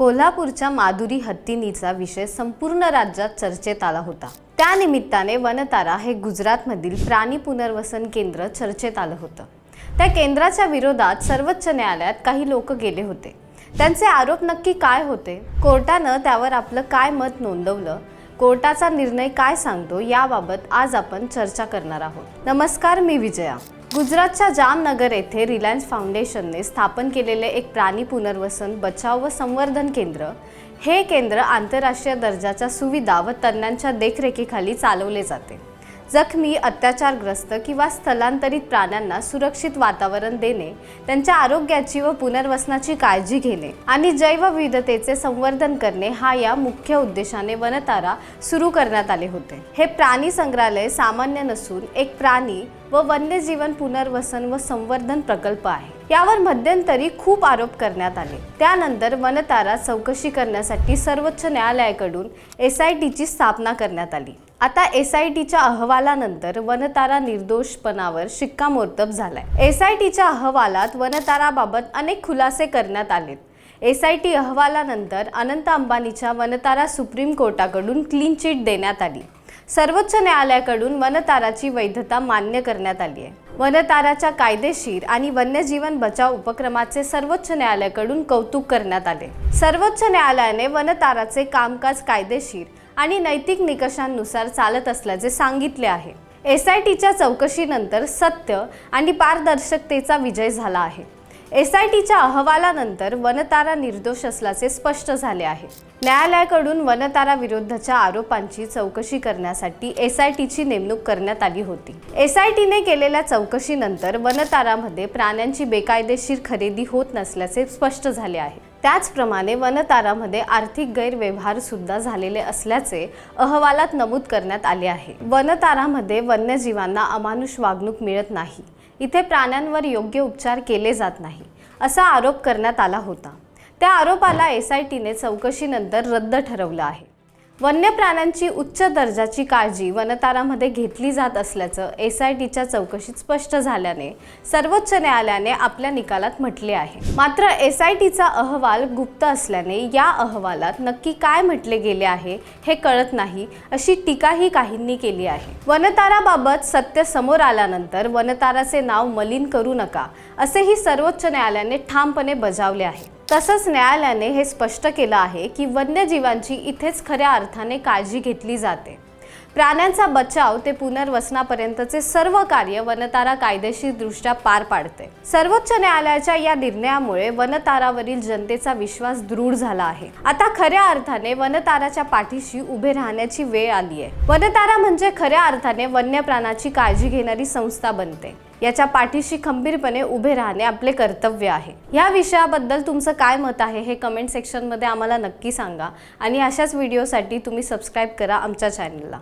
कोल्हापूरच्या माधुरी हत्तीनीचा विषय संपूर्ण राज्यात चर्चेत आला होता. त्यानिमित्ताने वनतारा हे गुजरातमधील प्राणी पुनर्वसन केंद्र चर्चेत आलं होतं. त्या केंद्राच्या विरोधात सर्वोच्च न्यायालयात काही लोक गेले होते. त्यांचे आरोप नक्की काय होते? कोर्टानं त्यावर आपलं काय मत नोंदवलं? कोर्टाचा निर्णय काय सांगतो? याबाबत आज आपण चर्चा करणार आहोत. नमस्कार मी विजया. गुजरातच्या जामनगर येथे रिलायन्स फाउंडेशनने स्थापन केलेले एक प्राणी पुनर्वसन बचाव व संवर्धन केंद्र. हे केंद्र आंतरराष्ट्रीय दर्जाच्या सुविधा व तज्ज्ञांच्या देखरेखीखाली चालवले जाते. जखमी अत्याचारग्रस्त किंवा स्थलांतरित प्राण्यांना सुरक्षित वातावरण देणे त्यांच्या आरोग्याची व पुनर्वसनाची काळजी घेणे आणि जैवविविधतेचे संवर्धन करणे हा या मुख्य उद्देशाने वनतारा सुरू करण्यात आले होते. हे प्राणी संग्रहालय सामान्य नसून एक प्राणी व वन्यजीवन पुनर्वसन व संवर्धन प्रकल्प आहे. यावर मध्यंतरी खूप आरोप करण्यात आले. त्यानंतर वनतारा चौकशी करण्यासाठी सर्वोच्च न्यायालयाकडून एस आय टीची स्थापना करण्यात आली. आता एस आय टीच्या अहवालानंतर वनतारा निर्दोषपणावर शिक्कामोर्तब झालाय. एस आय टीच्या अहवालात वनताराबाबत अनेक खुलासे करण्यात आलेत. एस आय टी अहवालानंतर अनंत अंबानीच्या वनतारा सुप्रीम कोर्टाकडून क्लीन चिट देण्यात आली. सर्वोच्च न्यायालयाकडून वनताराची वैधता मान्य करण्यात आली आहे. वनताराच्या कायदेशीर आणि वन्यजीवन बचाव उपक्रमाचे सर्वोच्च न्यायालयाकडून कौतुक करण्यात आले. सर्वोच्च न्यायालयाने वनताराचे कामकाज कायदेशीर आणि नैतिक निकषांनुसार चालत असल्याचे सांगितले आहे. एस आय टीच्या चौकशीनंतर सत्य आणि पारदर्शकतेचा विजय झाला आहे. एस आय टीच्या अहवालानंतर वनतारा निर्दोष असल्याचे स्पष्ट झाले आहे. न्यायालयाकडून वनतारा विरुद्धच्या आरोपांची चौकशी करण्यासाठी एस आय टीची नेमणूक करण्यात आली होती. एस आय टीने केलेल्या चौकशीनंतर वनतारामध्ये प्राण्यांची बेकायदेशीर खरेदी होत नसल्याचे स्पष्ट झाले आहे. त्याचप्रमाणे वनतारामध्ये आर्थिक गैरव्यवहार सुद्धा झालेले असल्याचे अहवालात नमूद करण्यात आले आहे. वनतारामध्ये वन्यजीवांना अमानुष वागणूक मिळत नाही. इथे प्राण्यांवर योग्य उपचार केले जात नाही असा आरोप करण्यात आला होता. त्या आरोपाला एस आय टीने चौकशीनंतर रद्द ठरवलं आहे. वन्य प्राण्यांची उच्च दर्जाची काळजी वनतारामध्ये घेतली जात असल्याचं एस आय टीच्या चौकशीत स्पष्ट झाल्याने सर्वोच्च न्यायालयाने आपल्या निकालात म्हटले आहे. मात्र एस आय टीचा अहवाल गुप्त असल्याने या अहवालात नक्की काय म्हटले गेले आहे हे कळत नाही अशी टीकाही काहींनी केली आहे. वनताराबाबत सत्य समोर आल्यानंतर वनताराचे नाव मलिन करू नका असेही सर्वोच्च न्यायालयाने ठामपणे बजावले आहे. तसंच न्यायालयाने हे स्पष्ट केलं आहे की वन्यजीवांची इथेच खऱ्या अर्थाने काळजी घेतली जाते. प्राण्यांचा बचाव ते पुनर्वसनापर्यंतचे सर्व कार्य वनतारा कायदेशीरदृष्ट्या पार पाडते. सर्वोच्च न्यायालयाच्या या निर्णयामुळे वनतारावरील जनतेचा विश्वास दृढ झाला आहे. आता खऱ्या अर्थाने वनताराच्या पाठीशी उभे राहण्याची वेळ आली आहे वनतारा म्हणजे खऱ्या अर्थाने वन्य प्राण्याची काळजी घेणारी संस्था बनते. याच्या पाठीशी खंबीरपणे उभे राहणे आपले कर्तव्य आहे. या विषयाबद्दल तुमचं काय मत आहे हे कमेंट सेक्शनमध्ये आम्हाला नक्की सांगा. आणि अशाच व्हिडिओसाठी तुम्ही सबस्क्राईब करा आमच्या चॅनलला